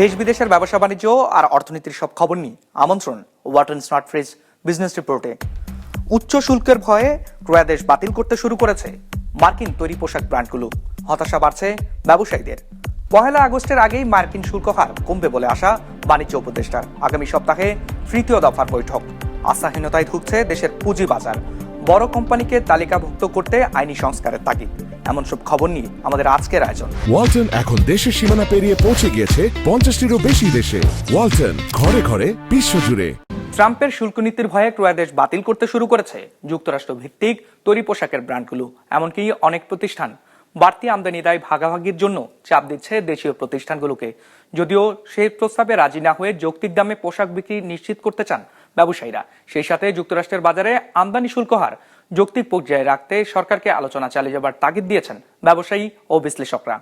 দেশ বিদেশের ব্যবসা বাণিজ্য আর অর্থনীতির সব খবর নিয়ে আমন্ত্রণ ওয়াটন স্মার্ট ফ্রিজ বিজনেস রিপোর্টে উচ্চ শুল্কের ভয়ে ক্রয়াদেশ বাতিল করতে শুরু করেছে মার্কিন তৈরি পোশাক ব্র্যান্ডগুলো। হতাশা বাড়ছে ব্যবসায়ীদের। পহেলা আগস্টের আগেই মার্কিন শুল্ক হার কমবে বলে আশা বাণিজ্য উপদেষ্টার। আগামী সপ্তাহে তৃতীয় দফার বৈঠক। আশাহীনতায় ঢুকছে দেশের পুঁজি বাজার। বড় কোম্পানিকে তালিকাভুক্ত করতে আইনি সংস্কারের তাগিদ। এমন সব খবর নিয়ে আমাদের আজকের আয়োজন। ওয়ালটন এখন দেশের সীমানা পেরিয়ে পৌঁছে গিয়েছে পঞ্চাশটিরও বেশি দেশে। ওয়ালটন ঘরে ঘরে বিশ্বজুড়ে ট্রাম্পের শুল্ক নীতির ভয়ে ক্রয়াদেশ বাতিল করতে শুরু করেছে যুক্তরাষ্ট্র ভিত্তিক তৈরি পোশাকের ব্র্যান্ডগুলো এমনকি অনেক প্রতিষ্ঠান। বাড়তি আমদানি দায় ভাগাভাগির জন্য চাপ দিচ্ছে দেশীয় প্রতিষ্ঠানগুলোকে। যদিও সেই প্রস্তাবে রাজি না হয়ে যৌক্তিক দামে পোশাক বিক্রি নিশ্চিত করতে চান ব্যবসায়ীরা। সেই সাথে যুক্তরাষ্ট্রের বাজারে আমদানি শুল্ক হার যৌক্তিক পর্যায়ে রাখতে সরকারকে আলোচনা চালিয়ে যাবার তাগিদ দিয়েছেন ব্যবসায়ী ও বিশ্লেষকরা।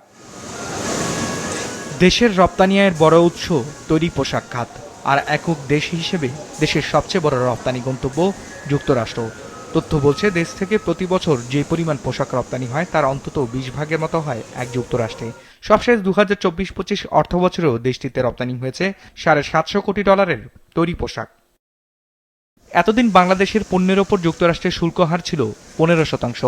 দেশের রপ্তানি আয়ের বড় উৎস তৈরি পোশাক খাত আর একক দেশ হিসেবে দেশের সবচেয়ে বড় রপ্তানি গন্তব্য যুক্তরাষ্ট্র। তথ্য বলছে, দেশ থেকে প্রতি বছর যে পরিমাণ পোশাক রপ্তানি হয় তার অন্তত বিশ ভাগের মতো হয় এক যুক্তরাষ্ট্রে। সবশেষ দু হাজার চব্বিশ পঁচিশ অর্থ বছরেও দেশটিতে রপ্তানি হয়েছে সাড়ে সাতশো কোটি ডলারের তৈরি পোশাক। এতদিন বাংলাদেশের পণ্যের ওপর যুক্তরাষ্ট্রের শুল্ক হার ছিল পনেরো শতাংশ।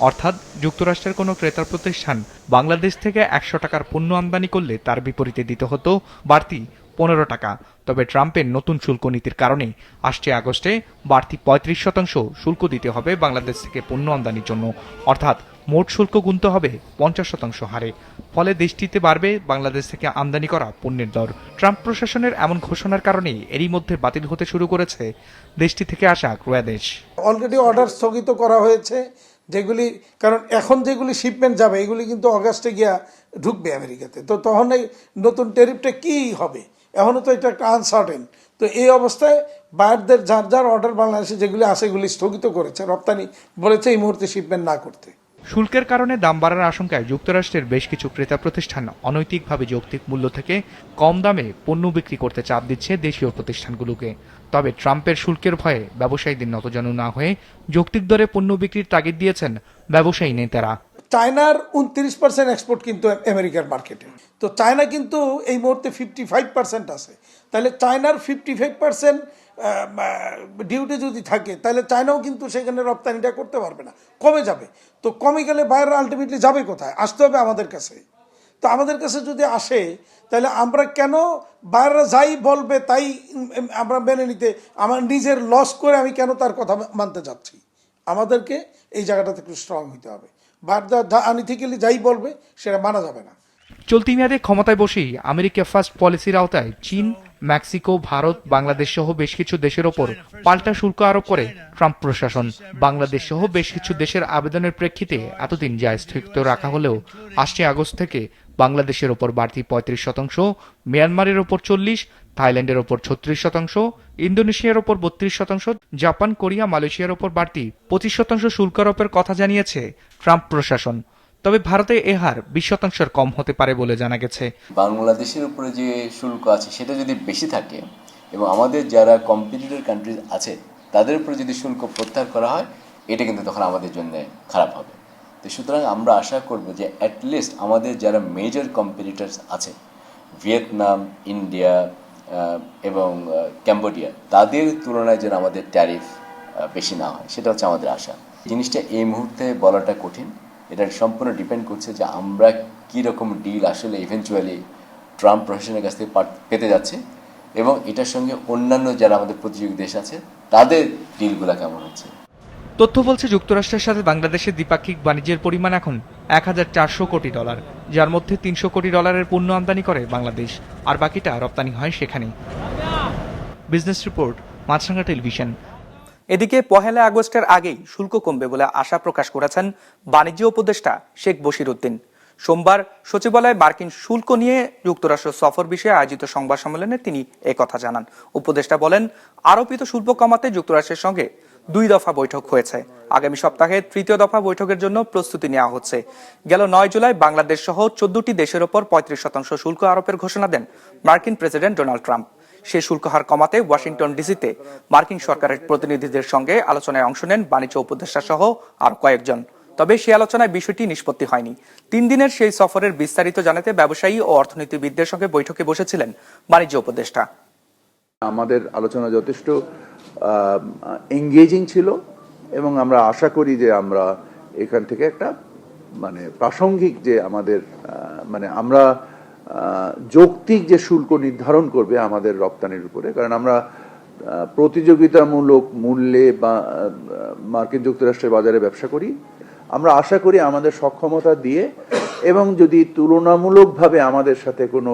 অর্থাৎ যুক্তরাষ্ট্রের কোনো ক্রেতা প্রতিষ্ঠান বাংলাদেশ থেকে একশো টাকার পণ্য আমদানি করলে তার বিপরীতে দিতে হতো বাড়তি পনেরো টাকা। তবে ট্রাম্পের নতুন শুল্ক নীতির কারণে আসছে আগস্টে বাড়তি পঁয়ত্রিশ শতাংশ শুল্ক দিতে হবে বাংলাদেশ থেকে পণ্য আমদানির জন্য। অর্থাৎ মোট শুল্ক গুনতে হবে পঞ্চাশ শতাংশ হারে। ফলে দেশটিতে বাড়বে বাংলাদেশ থেকে আমদানি করা পণ্যের দর। ট্রাম্প প্রশাসনের এমন ঘোষণার কারণেই এরই মধ্যে বাতিল হতে শুরু করেছে দেশটি থেকে আসা ক্রয়াদেশ অলরেডি অর্ডার স্থগিত করা হয়েছে যেগুলি, কারণ এখন যেগুলি শিপমেন্ট যাবে, এগুলি কিন্তু অগাস্টে গিয়া ঢুকবে আমেরিকাতে। তো তখন নতুন টেরিফটা কি হবে? এখনও তো এটা একটা আনসার্টেন তো এই অবস্থায় বায়ারদের যার যার অর্ডার বাংলাদেশে যেগুলি আছে এগুলি স্থগিত করেছে, রপ্তানি বলেছে এই মুহূর্তে শিপমেন্ট না করতে। শুল্কের কারণে দাম বাড়ার আশঙ্কায় যুক্তরাষ্ট্রের বেশ কিছু ক্রেতা প্রতিষ্ঠান অনৈতিকভাবে যৌক্তিক মূল্য থেকে কম দামে পণ্য বিক্রি করতে চাপ দিচ্ছে দেশীয় প্রতিষ্ঠানগুলোকে। তবে ট্রাম্পের শুল্কের ভয়ে ব্যবসায়ীদের নতজানু না হয়ে যৌক্তিক দরে পণ্য বিক্রির তাগিদ দিয়েছেন ব্যবসায়ী নেতারা। চায়নার উনত্রিশ পার্সেন্ট এক্সপোর্ট কিন্তু আমেরিকার মার্কেটে তো চায়না কিন্তু এই মুহূর্তে ফিফটি ফাইভ পার্সেন্ট আছে। তাহলে চায়নার ফিফটি ফাইভ পার্সেন্ট ডিউটি যদি থাকে, তাহলে চায়নাও কিন্তু সেখানে রপ্তানিটা করতে পারবে না। কমে যাবে। তো কমে গেলে বাইরে আলটিমেটলি যাবে কোথায়? আসতে হবে আমাদের কাছে। তো আমাদের কাছে যদি আসে, তাহলে আমরা কেন বাইরে যাই বলবে তাই আমরা মেনে নিতে, আমার নিজের লস করে আমি কেন তার কথা মানতে যাচ্ছি? আমাদেরকে এই জায়গাটাতে একটু স্ট্রং হতে হবে। আনিথিক্যালি যাই বলবে, সেটা মানা যাবে না। চলতি মেয়াদে ক্ষমতায় বসেই আমেরিকা ফার্স্ট পলিসির আওতায় চীন, মেক্সিকো, ভারত, বাংলাদেশ সহ বেশ কিছু দেশের ওপর পাল্টা শুল্ক আরোপ করে ট্রাম্প প্রশাসন। বাংলাদেশ সহ বেশ কিছু দেশের আবেদনের প্রেক্ষিতে এতদিন যা স্থগিত রাখা হলেও আশি আগস্ট থেকে বাংলাদেশের ওপর বাড়তি পঁয়ত্রিশ শতাংশ, মিয়ানমারের ওপর চল্লিশ, থাইল্যান্ডের ওপর ছত্রিশ শতাংশ, ইন্দোনেশিয়ার ওপর বত্রিশ শতাংশ, জাপান, কোরিয়া, মালয়েশিয়ার ওপর বাড়তি পঁচিশ শতাংশ শুল্ক আরোপের কথা জানিয়েছে ট্রাম্প প্রশাসন। তবে ভারতে এ হার বিশ শতাংশের কম হতে পারে বলে জানা গেছে। বাংলাদেশের উপরে যে শুল্ক আছে, সেটা যদি বেশি থাকে এবং আমাদের যারা কম্পিটিটর কান্ট্রিজ আছে, তাদের উপরে যদি শুল্ক প্রত্যাহার করা হয়, এটা কিন্তু তখন আমাদের জন্য খারাপ হবে। তো সুতরাং আমরা আশা করব যে অ্যাটলিস্ট আমাদের যারা মেজর কম্পিটিটার্স আছে, ভিয়েতনাম, ইন্ডিয়া এবং ক্যাম্বোডিয়া, তাদের তুলনায় যেন আমাদের ট্যারিফ বেশি না হয়, সেটা হচ্ছে আমাদের আশা। জিনিসটা এই মুহূর্তে বলাটা কঠিন। এটা সম্পূর্ণ ডিপেন্ড করছে যে আমরা কী রকম ডিল আসলে ইভেনচুয়ালি ট্রাম্প প্রশাসনের কাছ থেকে পেতে যাচ্ছে এবং এটার সঙ্গে অন্যান্য যারা আমাদের প্রতিযোগী দেশ আছে, তাদের ডিলগুলো কেমন হচ্ছে? তথ্য বলছে যুক্তরাষ্ট্রের সাথে বাংলাদেশের দ্বিপাক্ষিক বাণিজ্যের পরিমাণ এখন এক হাজার চারশো কোটি ডলার, যার মধ্যে তিনশো কোটি ডলারের পণ্য আমদানি করে বাংলাদেশ, আর বাকিটা রপ্তানি হয় সেখানে। Business report Maasranga television. এদিকে পহেলা আগস্টের আগেই শুল্ক কমবে বলে আশা প্রকাশ করেছেন বাণিজ্য উপদেষ্টা শেখ বশির উদ্দিন। সোমবার সচিবালয়ে মার্কিন শুল্ক নিয়ে যুক্তরাষ্ট্র সফর বিষয়ে আয়োজিত সংবাদ সম্মেলনে তিনি কথা জানান। উপদেষ্টা বলেন, আরোপিত শুল্ক কমাতে যুক্তরাষ্ট্রের সঙ্গে দুই দফা বৈঠক হয়েছে। আগামী সপ্তাহে তৃতীয় দফা বৈঠকের জন্য প্রস্তুতি নেওয়া হচ্ছে। গেল নয় জুলাই বাংলাদেশ সহ চোদ্দটি দেশের ওপর পঁয়ত্রিশ শতাংশ শুল্ক আরোপের ঘোষণা দেন মার্কিন প্রেসিডেন্ট ডোনাল্ড ট্রাম্প। সে শুল্ক হার কমাতে ওয়াশিংটন ডিসিতে মার্কিন সরকারের প্রতিনিধিদের সঙ্গে আলোচনায় অংশ নেন বাণিজ্য উপদেষ্টা সহ আর কয়েকজন। তবে সে আলোচনায় বিষয়টি নিষ্পত্তি হয়নি। তিন দিনের সেই সফরের বিস্তারিত জানাতে ব্যবসায়ী ও অর্থনীতিবিদদের সঙ্গে বৈঠকে বসেছিলেন বাণিজ্য উপদেষ্টা। আমাদের আলোচনা যথেষ্ট এঙ্গেজিং ছিল এবং আমরা আশা করি যে আমরা এখান থেকে একটা মানে প্রাসঙ্গিক যে আমাদের মানে আমরা যৌক্তিক যে শুল্ক নির্ধারণ করবে আমাদের রপ্তানির উপরে। কারণ আমরা প্রতিযোগিতামূলক মূল্যে বা মার্কিন যুক্তরাষ্ট্রের বাজারে ব্যবসা করি। আমরা আশা করি আমাদের সক্ষমতা দিয়ে এবং যদি তুলনামূলকভাবে আমাদের সাথে কোনো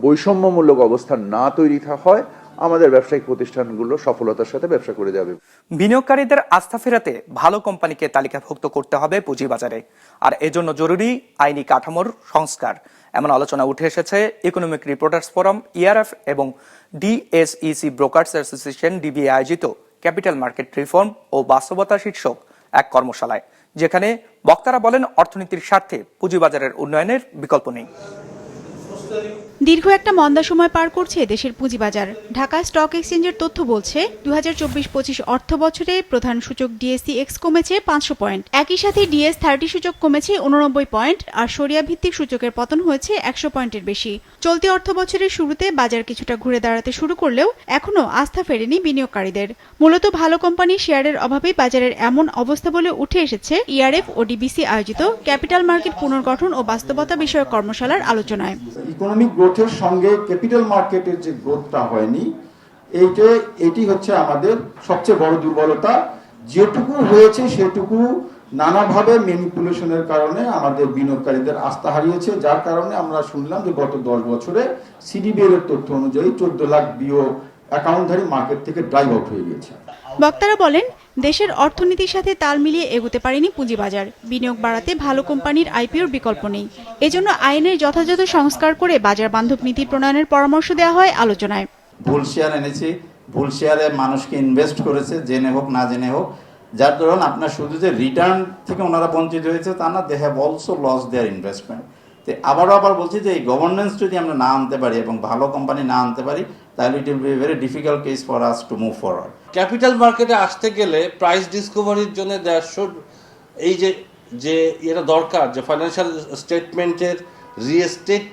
বৈষম্যমূলক অবস্থান না তৈরি হয় আমাদের ব্যবসায়িক প্রতিষ্ঠানগুলো সফলতার সাথে ব্যবসা করে যাবে। বিনিয়োগকারীদের আস্থা ফেরাতে ভালো কোম্পানিকে তালিকাভুক্ত করতে হবে পুঁজিবাজারে। আর এজন্য জরুরি আইনি কাঠামোর সংস্কার। এমন আলোচনা উঠে এসেছে ইকোনমিক রিপোর্টার্স ফোরাম ইআরএফ এবং ডিএসইসি ব্রোকার্স অ্যাসোসিয়েশন ডিবিএ আয়োজিত ক্যাপিটাল মার্কেট রিফর্ম ও বাস্তবতা শীর্ষক এক কর্মশালায়, যেখানে বক্তারা বলেন অর্থনীতির স্বার্থে পুঁজিবাজারের উন্নয়নের বিকল্প নেই। দীর্ঘ একটা মন্দা সময় পার করছে দেশের পুঁজিবাজার। ঢাকা স্টক এক্সচেঞ্জের তথ্য বলছে দু হাজার চব্বিশ পঁচিশ অর্থ বছরে প্রধান সূচক ডিএসসি এক্স কমেছে পাঁচশো পয়েন্ট। একই সাথে ডিএস থার্টি সূচক কমেছে উননব্বই পয়েন্ট আর সরিয়া ভিত্তিক সূচকের পতন হয়েছে একশো পয়েন্টের বেশি। চলতি অর্থ বছরের শুরুতে বাজার কিছুটা ঘুরে দাঁড়াতে শুরু করলেও এখনও আস্থা ফেরেনি বিনিয়োগকারীদের। মূলত ভালো কোম্পানি শেয়ারের অভাবেই বাজারের এমন অবস্থা বলে উঠে এসেছে ইআরএফ ও ডিবিসি আয়োজিত ক্যাপিটাল মার্কেট পুনর্গঠন ও বাস্তবতা বিষয়ক কর্মশালার আলোচনায়। গ্রোথের সঙ্গে ক্যাপিটাল মার্কেটের যে গ্রোথটা হয়নি, এইটা, এটি হচ্ছে আমাদের সবচেয়ে বড় দুর্বলতা। যেটুকু হয়েছে সেটুকু নানাভাবে ম্যানিপুলেশনের কারণে আমাদের বিনিয়োগকারীদের আস্থা হারিয়েছে, যার কারণে আমরা শুনলাম যে গত দশ বছরে সিডিবিএল এর তথ্য অনুযায়ী চোদ্দ লাখ বিও অ্যাকাউন্টধারী মার্কেট থেকে ড্রাইভ আউট হয়ে গিয়েছে। বক্তারা বলেন দেশের অর্থনীতির সাথে তাল মিলিয়ে এগোতে পারেনি পুঁজিবাজার। বিনিয়োগ বাড়াতে ভালো কোম্পানির আইপিওর বিকল্প নেই। এজন্য আইনের যথাযথ সংস্কার করে বাজার বান্ধব নীতি প্রণয়নের পরামর্শ দেওয়া হয় আলোচনায়। ভুল শেয়ার এনেছি। ভুল শেয়ারে মানুষকে ইনভেস্ট করেছে জেনে হোক না জেনে হোক। যার দরুন আপনার শুধু যে রিটার্ন থেকে ওনারা বঞ্চিত হয়েছে তা না they have also lost their investment তো আবারও আবার বলছি যে এই গভর্নেন্স যদি আমরা না আনতে পারি এবং ভালো কোম্পানি না আনতে পারি তাহলে it will be very difficult case for us to move forward capital মার্কেটে আসতে গেলে প্রাইস ডিসকভারির জন্য দেয়ার শুড এই যে যে এটা দরকার, যে ফাইন্যান্সিয়াল স্টেটমেন্টের রিএস্টেট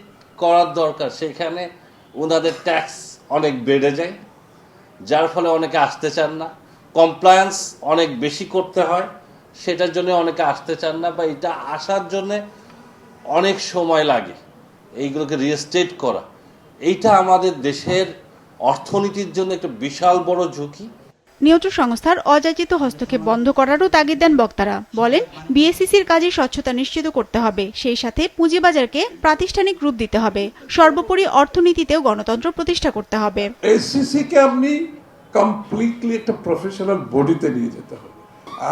করার দরকার, সেখানে ওনাদের ট্যাক্স অনেক বেড়ে যায়, যার ফলে অনেকে আসতে চান না কমপ্লায়েন্স অনেক বেশি করতে হয়, সেটার জন্য অনেকে আসতে চান না বা এটা আসার জন্যে অনেক সময় লাগে, এইগুলোকে রিএস্টেট করা। এইটা আমাদের দেশের অর্থনীতির জন্য একটা বিশাল বড় ঝুঁকি। নিয়ন্ত্রণ সংস্থার অযাচিত হস্তক্ষেপ বন্ধ করারও তাগিদ দেন বক্তারা। বলেন বিএসসিসির কাজে স্বচ্ছতা নিশ্চিত করতে হবে সেই সাথে পুঁজিবাজারকে প্রাতিষ্ঠানিক রূপ দিতে হবে। সর্বোপরি অর্থনীতিতেও গণতন্ত্র প্রতিষ্ঠা করতে হবে। এসসিসি কে আপনি কমপ্লিটলি একটা প্রফেশনাল বডিতে নিয়ে যেতে হবে।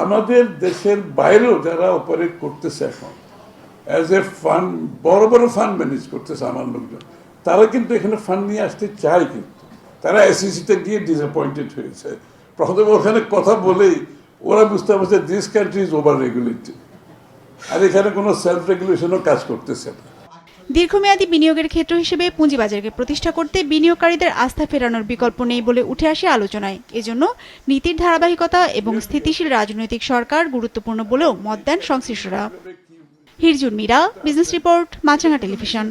আমাদের দেশের বাইরেও যারা অপারেট করতেছে এখন অ্যাজ এ ফান্ড বড় বড় ফান্ড ম্যানেজ করতেছে আমার লোকজন তারা কিন্তু এখানে ফান্ড নিয়ে আসতে চায় কিন্তু। তারা এসসিসিতে গিয়ে ডিসঅ্যাপয়েন্টেড হয়েছে। প্রথমে ওখানে কথা বলেই ওরা বুঝতে পারছে this country is over regulated আর এখানে কোনো সেলফ রেগুলেশনও কাজ করতেছে না। দীর্ঘমেয়াদী বিনিয়োগের ক্ষেত্র হিসেবে পুঁজিবাজারকে প্রতিষ্ঠা করতে বিনিয়োগকারীদের আস্থা ফেরানোর বিকল্প নেই বলে উঠে আসে আলোচনায়। এজন্য নীতির ধারাবাহিকতা এবং স্থিতিশীল রাজনৈতিক সরকার গুরুত্বপূর্ণ বলেও মত দেন সংশ্লিষ্টরা। Hirjun Mira business report Maasranga television.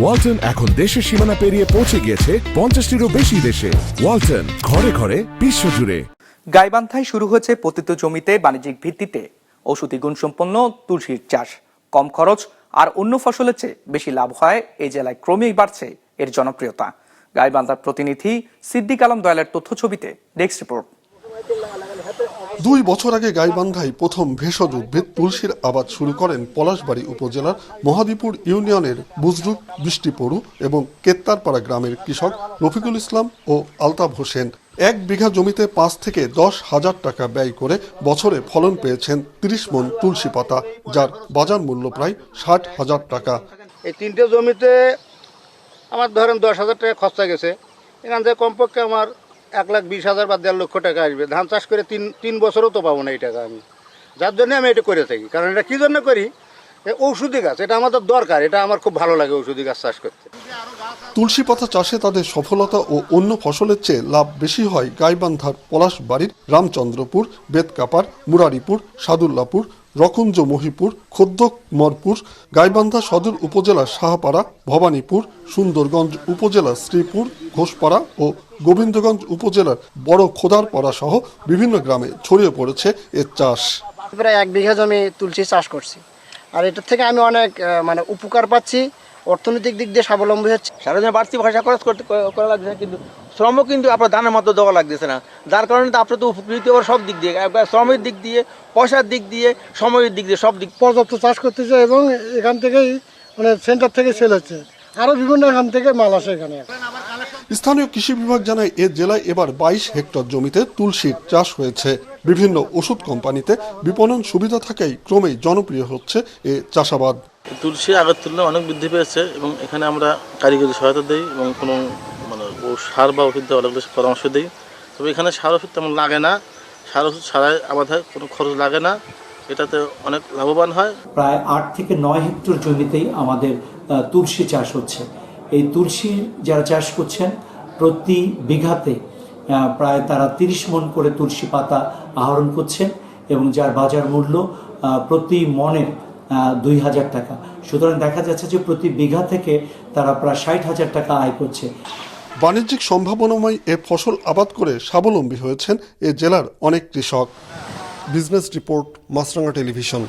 Walton এখন দেশের সীমানা পেরিয়ে পৌঁছে গিয়েছে পঞ্চাশটিরও বেশি দেশে। ওয়ালটন ঘরে ঘরে বিশ্বজুড়ে। গাইবান্ধায় শুরু হয়েছে পতিত জমিতে বাণিজ্যিক ভিত্তিতে। ঔষধি গুণসম্পন্ন তুলসীর চাষ। কম খরচ আর অন্য ফসলের চেয়ে বেশি লাভ হয় এই জেলায় ক্রমেই বাড়ছে এর জনপ্রিয়তা। গাইবান্ধার প্রতিনিধি সিদ্দিক আলম দয়ালের তথ্য ছবিতে ডেস্ক রিপোর্ট। দুই বছর আগে গাইবান্ধায় প্রথম ভেষজ উদ্ভিদ তুলসীর আবাদ শুরু করেন পলাশবাড়ী উপজেলার মহাদীপুর ইউনিয়নের বুজরুক বৃষ্টিপড়ু এবং কেত্তারপাড়া গ্রামের কৃষক রফিকুল ইসলাম ও আলতাফ হোসেন। এক বিঘা জমিতে পাঁচ থেকে দশ হাজার টাকা ব্যয় করে বছরে ফলন পেয়েছেন তিরিশ মন তুলসী পাতা, যার বাজার মূল্য প্রায় ষাট হাজার টাকা। এই তিনটে জমিতে আমার ধরেন দশ হাজার টাকা খরচা গেছে। এখান থেকে কমপক্ষে আমার এক লাখ বিশ হাজার বা দেড় লক্ষ টাকা আসবে। ধান চাষ করে তিন তিন বছরও তো পাবো না এই টাকা আমি। যার জন্য আমি এটা করে থাকি। কারণ এটা কী জন্য করি? ঔষধি গাছ, এটা আমাদের দরকার। এটা আমার খুব ভালো লাগে ঔষধি গাছ চাষ করতে। তুলসী পাতা চাষে তাদের সফলতা ও অন্য ফসলের চেয়ে লাভ বেশি হয় গাইবান্ধার পলাশবাড়ির রামচন্দ্রপুর, বেতকাপার, মুরারিপুর, সাদুল্লাপুর রকুঞ্জ মহিপুর খোদ্দক মরপুর গাইবান্ধা সদর উপজেলার শাহপাড়া ভবানীপুর সুন্দরগঞ্জ উপজেলার শ্রীপুর ঘোষপাড়া ও গোবিন্দগঞ্জ উপজেলার বড় খোদারপাড়া সহ বিভিন্ন গ্রামে ছড়িয়ে পড়েছে এর চাষ। প্রায় এক বিঘা জমি তুলসী চাষ করছি। আর এটার থেকে আমি অনেক মানে উপকার পাচ্ছি। অর্থনৈতিক দিক দিয়ে স্বাবলম্বী হচ্ছে। সারাদিনে বাড়তি ভাষা খরচ করতে করা লাগছে কিন্তু শ্রমও কিন্তু আপনার দানের মতো দেওয়া লাগতেছে না। যার কারণে তো আপনার তো উপকৃত হওয়ার সব দিক দিয়ে। শ্রমের দিক দিয়ে পয়সার দিক দিয়ে সময়ের দিক দিয়ে সব দিক পর্যাপ্ত চাষ করতেছে এবং এখান থেকেই মানে সেন্টার থেকে সেল হচ্ছে। আরও বিভিন্ন এখান থেকে মাল আসে এখানে। স্থানীয় কৃষি বিভাগ জানায় এ জেলায় এবার বাইশ হেক্টর জমিতে তুলসীর চাষ হয়েছে। বিভিন্ন ওষুধ কোম্পানিতে বিপণন সুবিধা থাকায় ক্রমেই জনপ্রিয় হচ্ছে এ চাষাবাদ। তুলসী আগের তুলনায় অনেক বৃদ্ধি পেয়েছে এবং এখানে আমরা কারিগরি সহায়তা দিই এবং কোনো মানে সার বা ওষুধ দেওয়া লাগলে পরামর্শ দিই। তবে এখানে সার ওষুধ তেমন লাগে না। সার ওষুধ ছাড়াই হয়, কোনো খরচ লাগে না। এটাতে অনেক লাভবান হয়। প্রায় আট থেকে নয় হেক্টর জমিতেই আমাদের তুলসী চাষ হচ্ছে। এই তুলসী যারা চাষ করছেন, প্রতি বিঘাতে প্রায় তারা তিরিশ মন করে তুলসী পাতা আহরণ করছেন এবং যার বাজার মূল্য প্রতি মনের দুই হাজার টাকা। সুতরাং দেখা যাচ্ছে যে প্রতি বিঘা থেকে তারা প্রায় ষাট হাজার টাকা আয় করছে। বাণিজ্যিক সম্ভাবনাময় এ ফসল আবাদ করে স্বাবলম্বী হয়েছেন এ জেলার অনেক কৃষক। Business report Maasranga television.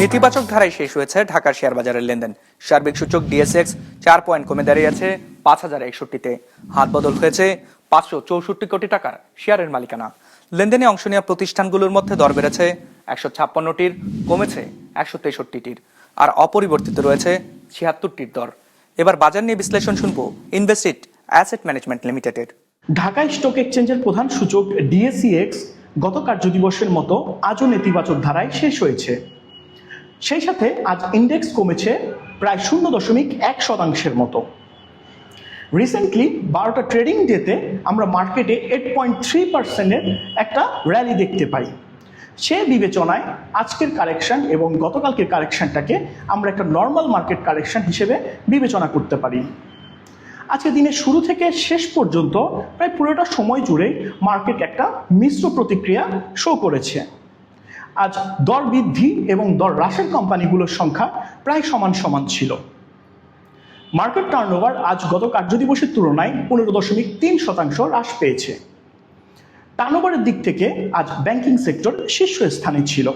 নেতিবাচক ধারায় শেষ হয়েছে ঢাকার শেয়ার বাজারের লেনদেন। সার্বিক সূচক ডিএসএক্স চার পয়েন্ট কমে দাঁড়িয়েছে পাঁচ হাজার একষট্টিতে। হাত বদল হয়েছে পাঁচশো চৌষট্টি কোটি টাকার শেয়ারের মালিকানা। লেনদেনে অংশ নেওয়া প্রতিষ্ঠানগুলোর মধ্যে দর বেড়েছে একশো ছাপ্পান্নটির, কমেছে একশো তেষট্টিটির আর অপরিবর্তিত রয়েছে ছিয়াত্তরটির দর। এবার বাজার নিয়ে বিশ্লেষণ শুনব ইনভেস্টিড অ্যাসেট ম্যানেজমেন্ট লিমিটেডের। ঢাকা স্টক এক্সচেঞ্জের প্রধান সূচক ডিএসিএক্স গত কার্য কার্যদিবসের মতো আজও নেতিবাচক ধারায় শেষ হয়েছে। সেই সাথে আজ ইন্ডেক্স কমেছে প্রায় শূন্য দশমিক এক শতাংশের মতো। রিসেন্টলি বারোটা ট্রেডিং ডেতে আমরা মার্কেটে এইট পয়েন্ট থ্রি পার্সেন্টের একটা র্যালি দেখতে পাই। সে বিবেচনায় আজকের কারেকশন এবং গতকালকের কারেকশনটাকে আমরা একটা নর্মাল মার্কেট কারেকশন হিসেবে বিবেচনা করতে পারি। আজকে দিনের শুরু থেকে শেষ পর্যন্ত প্রায় পুরোটা সময় জুড়ে মার্কেট একটা মিশ্র প্রতিক্রিয়া শো করেছে। আজ দর বৃদ্ধি এবং দর হ্রাসের কোম্পানিগুলোর সংখ্যা প্রায় সমান সমান ছিল। মার্কেট টার্নওভার আজ গত কার্যদিবসের তুলনায় পনেরো দশমিক তিন শতাংশ হ্রাস পেয়েছে। টার্নওভারের দিক থেকে আজ ব্যাংকিং সেক্টর শীর্ষস্থানে ছিল।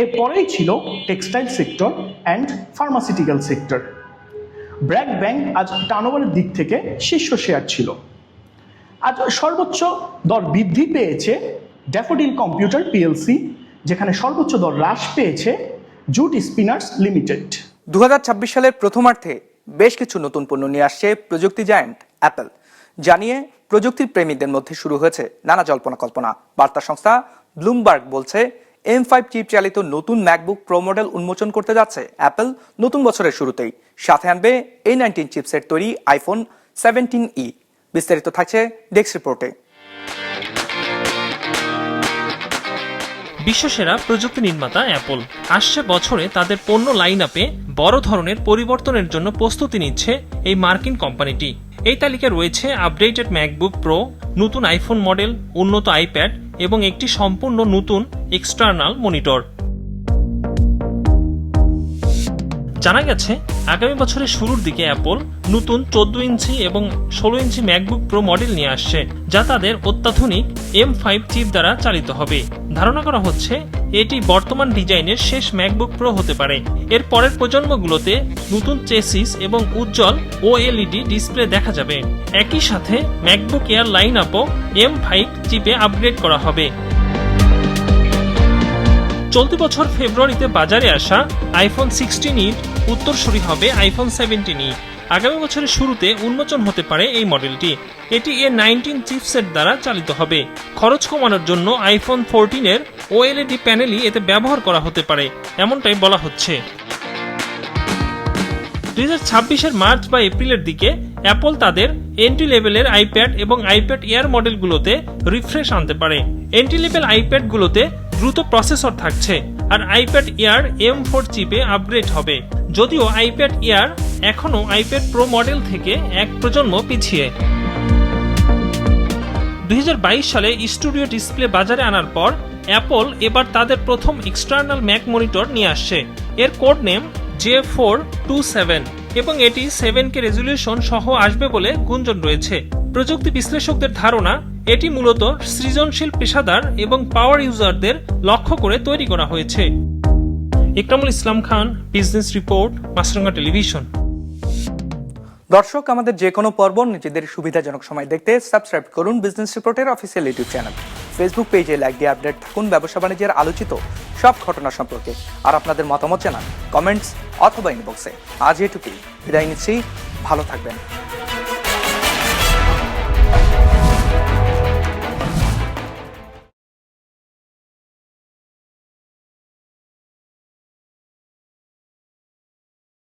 এরপরেই ছিল textile sector and pharmaceutical sector BRAC Bank আজ টার্নওভারের দিক থেকে শীর্ষ শেয়ার ছিল। আজ সর্বোচ্চ দর বৃদ্ধি পেয়েছে ড্যাফোডিল কম্পিউটার পিএলসি যেখানে সর্বোচ্চ দর হ্রাস পেয়েছে জুট স্পিনার্স লিমিটেড দু হাজার ছাব্বিশ সালের প্রথমার্ধে বেশ কিছু নতুন পণ্য নিয়ে আসছে প্রযুক্তি জায়ান্ট অ্যাপল, জানিয়ে প্রযুক্তির প্রেমীদের মধ্যে শুরু হয়েছে নানা জল্পনা কল্পনা। বার্তা সংস্থা ব্লুমবার্গ বলছে এম ফাইভ চিপ চালিত নতুন ম্যাকবুক প্রো মডেল উন্মোচন করতে যাচ্ছে অ্যাপল নতুন বছরের শুরুতেই। সাথে আনবে এ নাইনটিন চিপসেট তৈরি আইফোন সেভেন্টিন ই বিস্তারিত থাকছে ডেস্ক রিপোর্টে। বিশ্বসেরা প্রযুক্তি নির্মাতা অ্যাপল। আসছে বছরে তাদের পণ্য লাইন আপে বড় ধরনের পরিবর্তনের জন্য প্রস্তুতি নিচ্ছে এই মার্কিন কোম্পানিটি। এই তালিকায় রয়েছে আপডেটেড ম্যাকবুক প্রো নতুন আইফোন মডেল উন্নত আইপ্যাড এবং একটি সম্পূর্ণ নতুন এক্সটার্নাল মনিটর জানা গেছে, আগামী বছরের শুরুর দিকে অ্যাপল নতুন চোদ্দ ইঞ্চি এবং ষোলো ইঞ্চি ম্যাকবুক প্রো মডেল নিয়ে আসছে, যা তাদের অত্যাধুনিক এম ফাইভ চিপ দ্বারা চালিত হবে। ধারণা করা হচ্ছে, এটি বর্তমান ডিজাইনের শেষ ম্যাকবুক প্রো হতে পারে। এর পরের প্রজন্মগুলোতে নতুন চেসিস এবং উজ্জ্বল ওএলইডি ডিসপ্লে দেখা যাবে। একই সাথে ম্যাকবুক এয়ার লাইন আপও এম ফাইভ চিপে আপগ্রেড করা হবে। চলতি বছর ফেব্রুয়ারিতে বাজারে আসা আইফোন সিক্সটিন ইর উত্তরসূরি হবে আইফোন সেভেন্টিন ই। আগামী বছরের শুরুতে উন্মোচন হতে পারে এই মডেলটি। এটি এ নাইনটিন চিপসেট দ্বারা চালিত হবে। খরচ কমানোর জন্য আইফোন ফোরটিনের ওএলইডি প্যানেলই এতে ব্যবহার করা হতে পারে, এমনটাই বলা হচ্ছে। দুই হাজার ছাব্বিশের মার্চ বা এপ্রিলের দিকে অ্যাপল তাদের এন্ট্রি লেভেলের আইপ্যাড এবং আইপ্যাড এয়ার মডেলগুলোতে রিফ্রেশ আনতে পারে। এন্ট্রি লেভেল আইপ্যাডগুলোতে দ্রুত প্রসেসর থাকছে আর আইপ্যাড এয়ার এম ফোর চিপে আপগ্রেড হবে। যদিও আইপ্যাড এয়ার এখনও আইপ্যাড প্রো মডেল থেকে এক প্রজন্ম পিছিয়ে। দুই হাজার বাইশ সালে স্টুডিও ডিসপ্লে বাজারে আনার পর অ্যাপল এবার তাদের প্রথম এক্সটার্নাল ম্যাক মনিটর নিয়ে আসছে। এর code name J four two seven এবং এটি সেভেন কে রেজলিউশন সহ আসবে বলে গুঞ্জন রয়েছে। প্রযুক্তি বিশ্লেষকদের ধারণা, এটি মূলত সৃজনশীল পেশাদার এবং পাওয়ার ইউজারদের লক্ষ্য করে তৈরি করা হয়েছে। Ikramul Islam Khan, business report Maasranga television. দর্শক, আমাদের যে কোনো পর্ব নিজেদের সুবিধাজনক সময় দেখতে সাবস্ক্রাইব করুন বিজনেস রিপোর্টের অফিসিয়াল ইউটিউব চ্যানেল। ফেসবুক পেজে লাইক দিয়ে আপডেট থাকুন ব্যবসা বাণিজ্যের আলোচিত সব ঘটনা সম্পর্কে। আর আপনাদের মতামত জানান কমেন্টস অথবা ইনবক্সে আজ এটুকুই। বিদায় নিচ্ছি। ভালো থাকবেন।